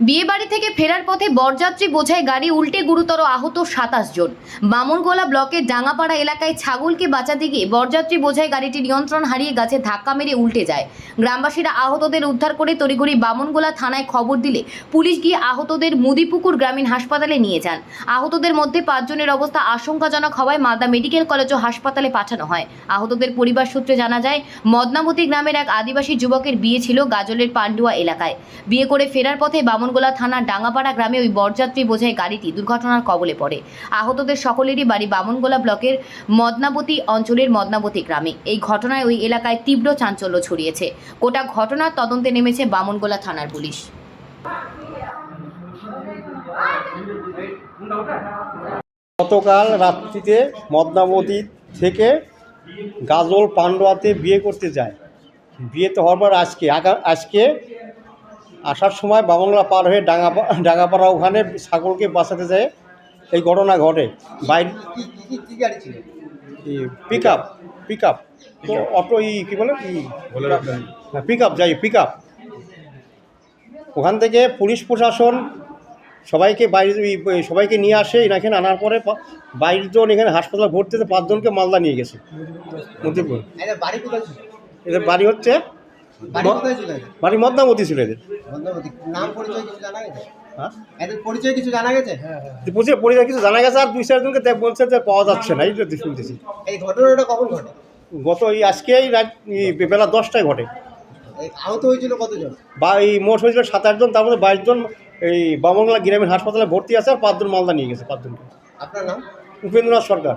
বিয়েবাড়ি থেকে ফেরার পথে বরযাত্রী বোঝাই গাড়ি উল্টে গুরুতর আহত সাতাশ জন। বামনগোলা ব্লকের ডাঙ্গাপাড়া এলাকায় ছাগলকে বাঁচাতে গিয়ে বরযাত্রী বোঝাই গাড়িটি নিয়ন্ত্রণ হারিয়ে গাছে ধাক্কা মেরে উল্টে যায়। গ্রামবাসীরা আহতদের উদ্ধার করে তড়িঘড়ি বামনগোলা থানায় খবর দিলে পুলিশ গিয়ে আহতদের মুদিপুকুর গ্রামীণ হাসপাতালে নিয়ে যান। আহতদের মধ্যে পাঁচজনের অবস্থা আশঙ্কাজনক হওয়ায় মালদা মেডিকেল কলেজ ও হাসপাতালে পাঠানো হয়। আহতদের পরিবার সূত্রে জানা যায়, মদনামতি গ্রামের এক আদিবাসী যুবকের বিয়ে ছিল গাজলের পান্ডুয়া এলাকায়। বিয়ে করে ফেরার পথে বামনগোলা থানার ডাঙ্গাপাড়া গ্রামে ওই বরযাত্রী বোঝাই গাড়িটি দুর্ঘটনার কবলে পড়ে। আহতদের সকলেরই বাড়ি বামনগোলা ব্লকের মদনাবতী অঞ্চলের মদনাবতী গ্রামে। এই ঘটনায় ওই এলাকায় তীব্র চাঞ্চল্য ছড়িয়েছে। গোটা ঘটনার তদন্তে নেমেছে বামনগোলা থানার পুলিশ। গতকাল রাত্রিতে মদনাবতী থেকে গাজল পান্ডুয়াতে বিয়ে করতে যায়। বিয়েতে হওয়ার পর আজকে আজকে আসার সময় বামনলা পার হয়ে ডাঙ্গা ডাঙ্গাপাড়া ওখানে ছাগলকে বাঁচাতে যায় এই ঘটনা ঘটে। বাইর কি কি কি গাড়ি ছিল? পিক আপ পিক আপ তো অটো ই কী বলে? পিক আপ যাই পিক আপ ওখান থেকে পুলিশ প্রশাসন সবাইকে বাইরে সবাইকে নিয়ে আসে এখানে আনার পরে পা- জন এখানে হাসপাতালে ভর্তি পাঁচজনকে মালদা নিয়ে গেছে। মধ্যপুর এদের বাড়ি হচ্ছে বাড়ি? মদনামতি ছিল এদের? নাম পরিচয় কিছু জানা গেছে? হ্যাঁ? পরিচয় কিছু জানা গেছে? পরিচয় পরিচয় কিছু জানা গেছে আর দুই চারজনকে বলছে যে পাওয়া যাচ্ছে না এই শুনতেছি এই ঘটনাটা কখন ঘটে? গত এই আজকেই রাত বেলা দশটায় ঘটে। আহত হয়েছিল কতজন? বা এই মোট হয়েছিল সাত আটজন তার মধ্যে বাইশ জন এই গ্রামীণ হাসপাতালে ভর্তি আছে আর পাঁচজন মালদা নিয়ে গেছে পাঁচজনকে আপনার নাম? উপেন্দ্রনাথ সরকার।